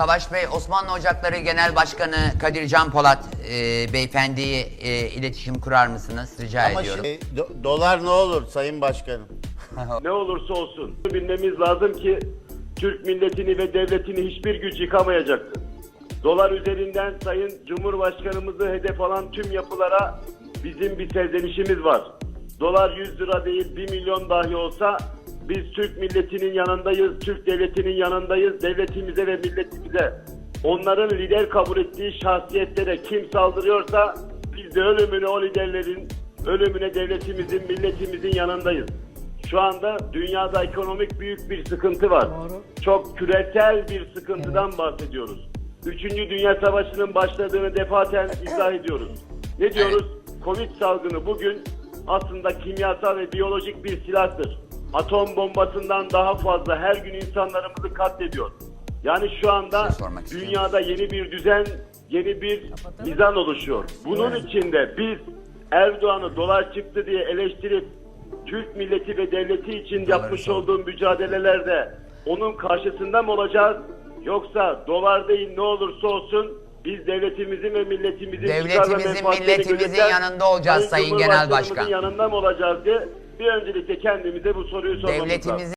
Savaş Bey, Osmanlı Ocakları Genel Başkanı Kadir Can Polat e, beyefendiye e, iletişim kurar mısınız? Rica Ama ediyorum. şimdi do- dolar ne olur Sayın Başkanım? Ne olursa olsun bilmemiz lazım ki Türk milletini ve devletini hiçbir güç yıkamayacaktır. Dolar üzerinden Sayın Cumhurbaşkanımızı hedef alan tüm yapılara bizim bir serzenişimiz var. Dolar 100 lira değil 1 milyon dahi olsa biz Türk milletinin yanındayız, Türk devletinin yanındayız, devletimize ve milletimize. Onların lider kabul ettiği şahsiyetlere kim saldırıyorsa biz de ölümüne o liderlerin, ölümüne devletimizin, milletimizin yanındayız. Şu anda dünyada ekonomik büyük bir sıkıntı var. Çok küresel bir sıkıntıdan bahsediyoruz. Üçüncü Dünya Savaşı'nın başladığını defaten izah ediyoruz. Ne diyoruz? Covid salgını bugün aslında kimyasal ve biyolojik bir silahtır. Atom bombasından daha fazla her gün insanlarımızı katlediyor. Yani şu anda şey dünyada yeni bir düzen, yeni bir mizan oluşuyor. Bunun içinde biz Erdoğan'ı dolar çıktı diye eleştirip Türk milleti ve devleti için yapmış olduğum mücadelelerde onun karşısında mı olacağız? Yoksa dolar değil ne olursa olsun biz devletimizin ve milletimizin Devletimizin, milletimizin yanında olacağız Sayın Genel Cumhurbaşkanımızın Başkan. yanında mı olacağız diye bir öncelikle kendimize bu soruyu sormamız lazım.